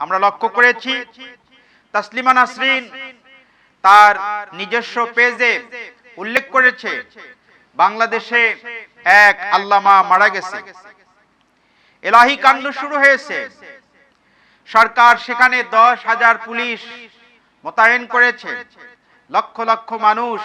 আমরা লক্ষ্য করেছি তাসলিমা নাসরিন তার নিজস্ব পেজে উল্লেখ করেছে, বাংলাদেশে এক আল্লামা মারা গেছে। এলাহি কাণ্ড শুরু হয়েছে। সরকার সেখানে দশ হাজার পুলিশ মোতায়েন করেছে। লক্ষ লক্ষ মানুষ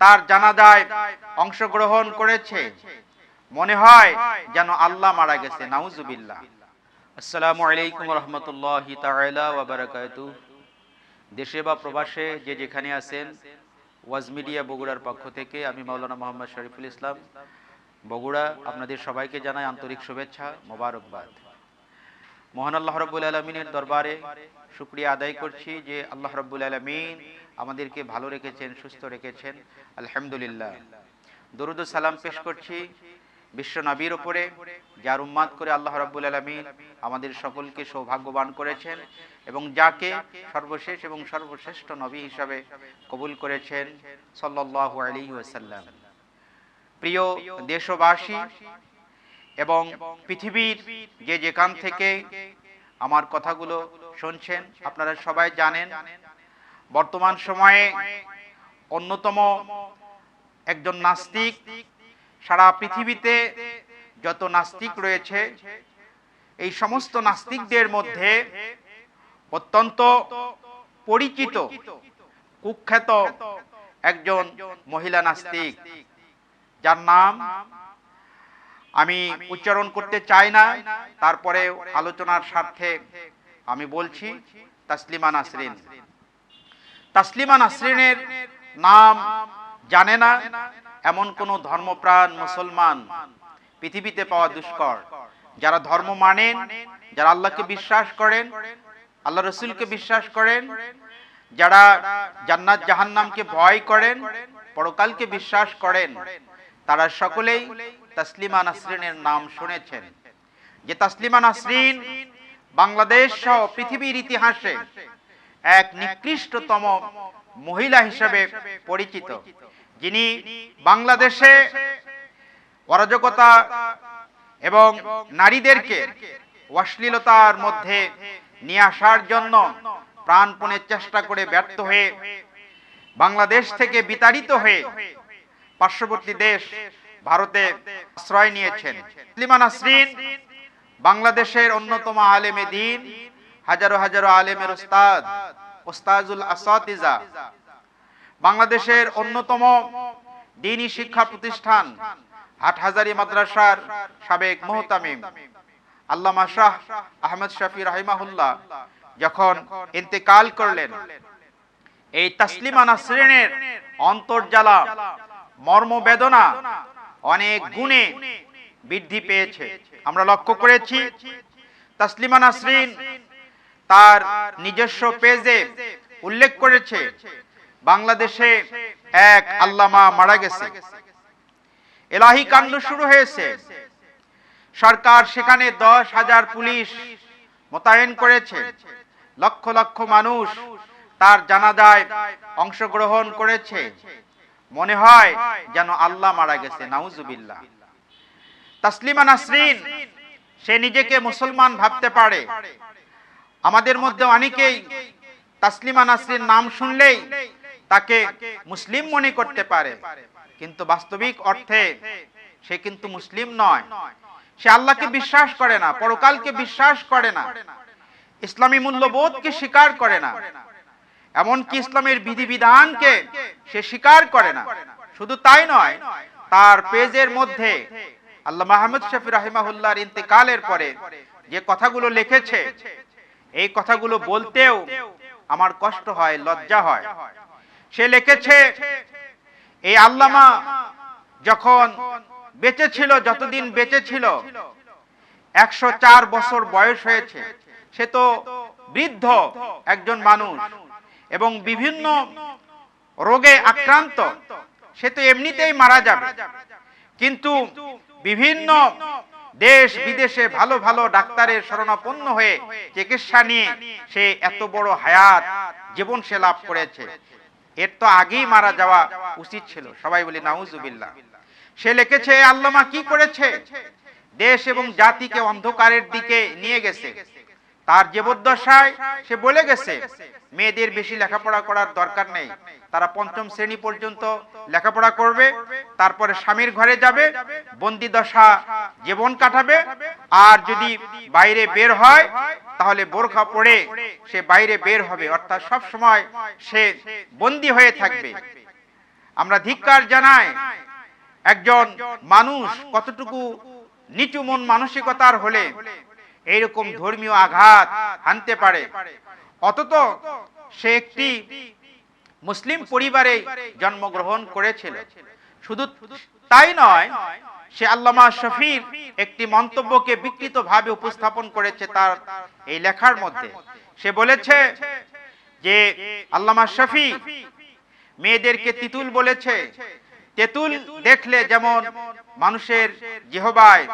তার জানাজায় অংশগ্রহণ করেছে। মনে হয় যেন আল্লাহ মারা গেছে, নাউজুবিল্লাহ। আসসালামু আলাইকুম রহমতুল্লাহ তাআলা ওয়া বারাকাতু দেশে বা প্রবাসে যে যেখানে আছেন, ওয়াজ মিডিয়া বগুড়ার পক্ষ থেকে আমি মাওলানা মোহাম্মদ শরীফুল ইসলাম। বগুড়া আপনাদের সবাইকে জানাই আন্তরিক শুভেচ্ছা, মোবারকবাদ। মহান আল্লাহ রব্বুল আলমিনের দরবারে শুক্রিয়া আদায় করছি যে আল্লাহ রব্বুল আলমিন আমাদেরকে ভালো রেখেছেন, সুস্থ রেখেছেন। আলহামদুলিল্লাহ। দরুদ সালাম পেশ করছি বিশ্ব নবীর ওপরে যার উম্মাদ করে আল্লাহ রাব্বুল আলামিন আমাদের সকলকে সৌভাগ্যবান করেছেন এবং যাকে সর্বশেষ এবং সর্বশ্রেষ্ঠ নবী হিসাবে কবুল করেছেন সাল্লাল্লাহু আলাইহি ওয়াসাল্লাম। প্রিয় দেশবাসী এবং পৃথিবীর যে যেখান থেকে আমার কথাগুলো শুনছেন, আপনারা সবাই জানেন, বর্তমান সময়ে অন্যতম একজন নাস্তিক সারা পৃথিবীতে যত নাস্তিক রয়েছে, এই সমস্ত নাস্তিকদের মধ্যে অত্যন্ত পরিচিত, কুখ্যাত একজন মহিলা নাস্তিক, যার নাম আমি উচ্চারণ করতে চাই না তারপরে আলোচনার স্বার্থে আমি বলছি, তাসলিমা নাসরিন। তাসলিমা নাসরিনের নাম জানে না এমন কোন ধর্মপ্রাণ মুসলমান পৃথিবীতে পাওয়া দুষ্কর, যারা ধর্ম মানেন, যারা আল্লাহকে বিশ্বাস করেন, আল্লাহ রসুলকে বিশ্বাস করেন, যারা জান্নাত জাহান্নামকে ভয় করেন, পরকালকে বিশ্বাস করেন, তারা সকলেই তাসলিমা নাসরিনের নাম শুনেছেন। যে তাসলিমা নাসরিন বাংলাদেশ সহ পৃথিবীর ইতিহাসে এক নিকৃষ্টতম মহিলা হিসেবে পরিচিত। যিনি বাংলাদেশে অরাজকতা এবং নারীদেরকে অশ্লীলতার মধ্যে নিয়ে আসার জন্য প্রাণপণের চেষ্টা করে ব্যর্থ হয়ে বাংলাদেশ থেকে বিতাড়িত হয়ে পার্শ্ববর্তী দেশ ভারতে আশ্রয় নিয়েছেন। লিমা নাসরিন, বাংলাদেশের অন্যতম আলেমে দিন, হাজারো হাজারো আলেমের ওস্তাদ, ওস্তাজুল আসাতিজা বাংলাদেশের অন্যতম দিনী শিক্ষা প্রতিষ্ঠান, হাটহাজারি মাদ্রাসার সাবেক মোহতামিম আল্লামা শাহ আহমদ শফি রাহিমাহুল্লাহ যখন ইন্তেকাল করলেন, এই তাসলিমা নাসরিনের অন্তর্জালা মর্মবেদনা অনেক গুণে বৃদ্ধি পেয়েছে। আমরা লক্ষ্য করেছি তাসলিমা নাসরিন তার নিজস্ব পেজে উল্লেখ করেছে বাংলাদেশে এক আল্লামা মারা গেছে। এলাহি কাণ্ড শুরু হয়েছে। সরকার সেখানে দশ হাজার পুলিশ মোতায়েন করেছে। লক্ষ লক্ষ মানুষ তার জানাজায় অংশগ্রহণ করেছে। মনে হয় যেন আল্লাহ মারা গেছে, নাউজুবিল্লাহ। তাসলিমা নাসরিন, সে নিজেকে মুসলমান ভাবতে পারে। আমাদের মধ্যে অনেকেই তাসলিমা নাসরিন নাম শুনলেই তাকে মুসলিম মনে করতে পারে। কিন্তু বাস্তবিক অর্থে সে কিন্তু মুসলিম নয়। সে আল্লাহকে বিশ্বাস করে না, পরকালকে বিশ্বাস করে না, ইসলামী মূল্যবোধকে স্বীকার করে না। এমনকি ইসলামের বিধিবিধানকে সে স্বীকার করে না। শুধু তাই নয়, তার পেজের মধ্যে আল্লাহ মাহমুদ শফি রাহিমাহুল্লাহর ইন্তেকালের পরে যে কথাগুলো লিখেছে, এই কথাগুলো বলতেও আমার কষ্ট হয়, লজ্জা হয়। সে লিখেছে, এই আল্লামা যখন বেঁচে ছিল যতদিন বেঁচে ছিল একশো চার বছর বয়স হয়েছে, সে তো বৃদ্ধ একজন মানুষ এবং বিভিন্ন রোগে আক্রান্ত, সে তো এমনিতেই মারা যাবে। কিন্তু বিভিন্ন দেশ বিদেশে ভালো ভালো ডাক্তারের শরণাপন্ন হয়ে চিকিৎসা নিয়ে সে এত বড় হায়াত জীবন সে লাভ করেছে। এর তো আগেই মারা যাওয়া উচিত ছিল। সবাই বলি নাউজুবিল্লাহ সে লিখেছে আল্লামা কি করেছে? দেশ এবং জাতিকে অন্ধকারের দিকে নিয়ে গেছে। তার জীবদ্দশায় সে বলে গেছে, মেয়েদের বেশি লেখাপড়া করার দরকার নেই। তারা পঞ্চম শ্রেণি পর্যন্ত লেখাপড়া করবে, তারপরে স্বামীর ঘরে যাবে, বন্দি দশা জীবন কাটাবে, আর যদি বাইরে বের হয়, তাহলে বোরখা পড়ে সে বাইরে বের হবে। অর্থাৎ সব সময় সে বন্দি হয়ে থাকবে। আমরা ধিক্কার জানাই, একজন মানুষ কতটুকু নিচু মন মানসিকতার হলে এইরকম ধর্মীয় আঘাত হানতে পারে। অতত সে একটি মুসলিম পরিবারে জন্মগ্রহণ করেছিল। শুধু তাই নয়, সে আল্লামা শফির একটি মন্তব্যকে বিকৃতভাবে উপস্থাপন করেছে তার এই লেখার মধ্যে। সে বলেছে যে আল্লামা শফি মেয়েদেরকে তিতুল বলেছে। তেতুল দেখলে যেমন মানুষের জিহবায়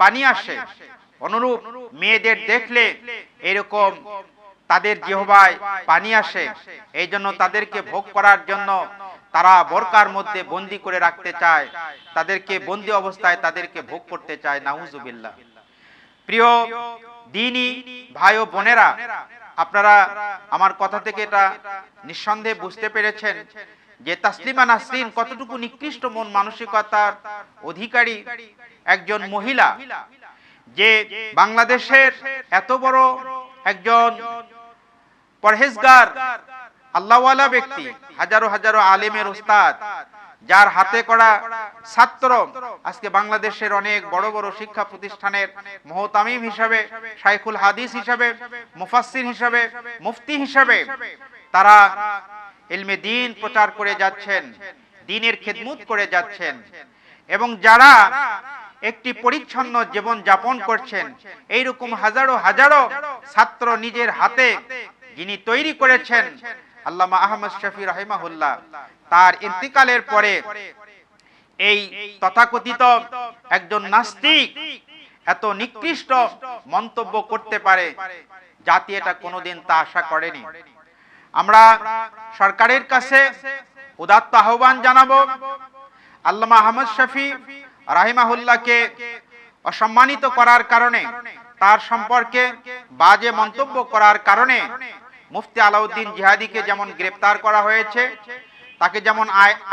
পানি আসে অনুরূপ মেয়েদের দেখলে এরকম তাদের জিহবায় পানি আসে। এই জন্য তাদেরকে ভোগ করার জন্য তারা বোরকার মধ্যে বন্দি করে রাখতে চায়। তাদেরকে বন্দি অবস্থায় তাদেরকে ভোগ করতে চায়। নাউজুবিল্লাহ। প্রিয় দিনী ভাই ও বোনেরা, আপনারা আমার কথা থেকে এটা নিঃসন্দেহে বুঝতে পেরেছেন যে তাসলিমা নাসরিন কতটুকু নিকৃষ্ট মন মানসিকতার অধিকারী একজন মহিলা। যে বাংলাদেশের এত বড় একজন পরহেজগার, আল্লাহওয়ালা ব্যক্তি, হাজারো হাজারো আলেমের উস্তাদ যার হাতে করা ছাত্র, আজকে বাংলাদেশের অনেক বড় বড় শিক্ষা প্রতিষ্ঠানের মহতামিম হিসাবে, শাইখুল হাদিস হিসাবে, মুফাসসির হিসাবে, মুফতি হিসাবে তারা এলমে দিন প্রচার করে যাচ্ছেন, দিনের খেদমত করে যাচ্ছেন। এবং যারা একটি পরিচ্ছন্ন জীবন যাপন করছেন। এইরকম হাজারো হাজারো ছাত্র নিজের হাতে যিনি তৈরি করেছেন আল্লামা আহমদ শফি রহিমাহুল্লাহ। তার ইন্তিকালের পরে এই তথাকথিত একজন নাস্তিক এত নিকৃষ্ট মন্তব্য করতে পারে, জাতি এটা কোনোদিন তা আশা করেনি। আমরা সরকারের কাছে উদাত্ত আহ্বান জানাব, আল্লামা আহমদ শফি রাহিমাহুল্লাহকে অসম্মানিত করার কারণে, তার সম্পর্কে বাজে মন্তব্য করার কারণে মুফতি আলাউদ্দিন জিহাদিকে যেমন গ্রেপ্তার করা হয়েছে, তাকে যেমন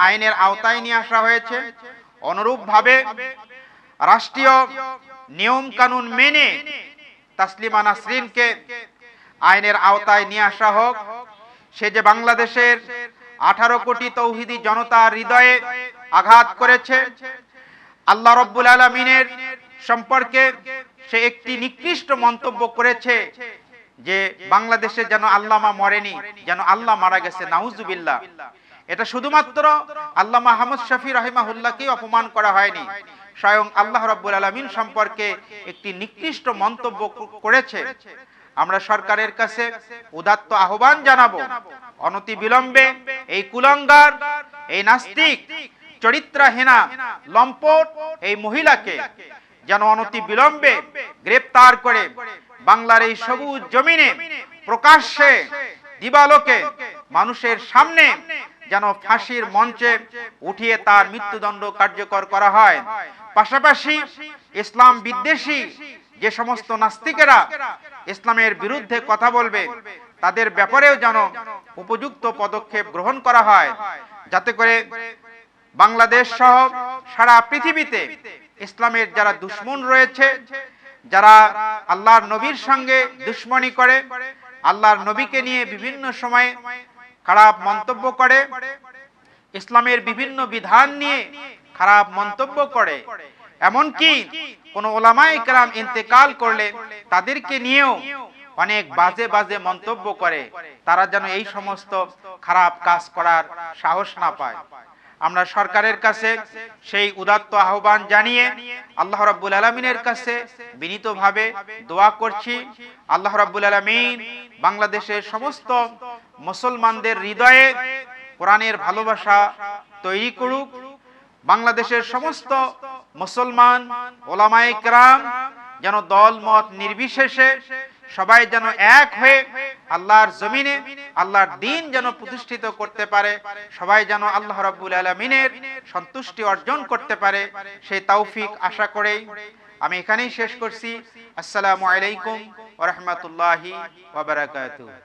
আইনের আওতায় নিয়ে আসা হয়েছে, অনুরূপভাবে রাষ্ট্রীয় নিয়ম কানুন মেনে তাসলিমা নাসরিনকে আইনের আওতায় নিয়ে আসা হোক, সে যে বাংলাদেশের আঠারো কোটি তৌহিদি জনতার হৃদয়ে আঘাত করেছে আল্লাহ রব্বুল আলমিনের সম্পর্কে সে একটি নিকৃষ্ট মন্তব্য করেছে যে বাংলাদেশে যেন আল্লামা মরেনি, যেন আল্লাহ মারা গেছে, নাউজুবিল্লাহ। এটা শুধুমাত্র আল্লাহ মাহমুদ শফি রহিমাহুল্লাহকে অপমান করা হয়নি, স্বয়ং আল্লাহ রব্বুল আলমিন সম্পর্কে একটি নিকৃষ্ট মন্তব্য করেছে। আমরা সরকারের কাছে উদাত্ত আহ্বান জানাব অনতি বিলম্বে এই কুলঙ্গার, এই নাস্তিক চরিত্রহীনা লম্পট এই মহিলাকে যেন অনতি বিলম্বে গ্রেপ্তার করে বাংলার এই সবুজ জমিনে প্রকাশ্যে দিবালোকে মানুষের সামনে যেন ফাঁসির মঞ্চে উঠিয়ে তার মৃত্যুদণ্ড কার্যকর করা হয়। পাশাপাশি ইসলাম বিদ্বেষী যে সমস্ত নাস্তিকেরা ইসলামের বিরুদ্ধে কথা বলবে, তাদের ব্যাপারেও যেন উপযুক্ত পদক্ষেপ গ্রহণ করা হয়। যাতে করে বাংলাদেশ সহ সারা পৃথিবীতে ইসলামের যারা দুশ্মন রয়েছে, যারা আল্লাহর নবীর সঙ্গে দুশ্মনী করে, আল্লাহর নবীকে নিয়ে বিভিন্ন সময়ে খারাপ মন্তব্য করে, ইসলামের বিভিন্ন বিধান নিয়ে খারাপ মন্তব্য করে, এমনকি কোন ওলামাই কালাম ইন্তেকাল করলে তাদেরকে নিয়েও অনেক বাজে বাজে মন্তব্য করে, তারা যেন এই সমস্ত খারাপ কাজ করার সাহস না পায়। আমরা সরকারের কাছে সেই উদাত্ত আহ্বান জানিয়ে আল্লাহ রাব্বুল আলমিনের কাছে বিনীতভাবে দোয়া করছি। আল্লাহ রাব্বুল আলমিন বাংলাদেশের সমস্ত মুসলমানদের হৃদয়ে কোরআনের ভালোবাসা তৈরি করুক। বাংলাদেশের সমস্ত মুসলমান ওলামায়ে যেন দল মত নির্বিশেষে সবাই যেন এক হয়ে আল্লাহর জমিনে, আল্লাহর দিন যেন প্রতিষ্ঠিত করতে পারে, সবাই যেন আল্লাহ রাব্বুল আলমিনের সন্তুষ্টি অর্জন করতে পারে, সেই তৌফিক আশা করে আমি এখানেই শেষ করছি। আসসালামু আলাইকুম ওয়া রাহমাতুল্লাহি ওয়া বারাকাতুহু।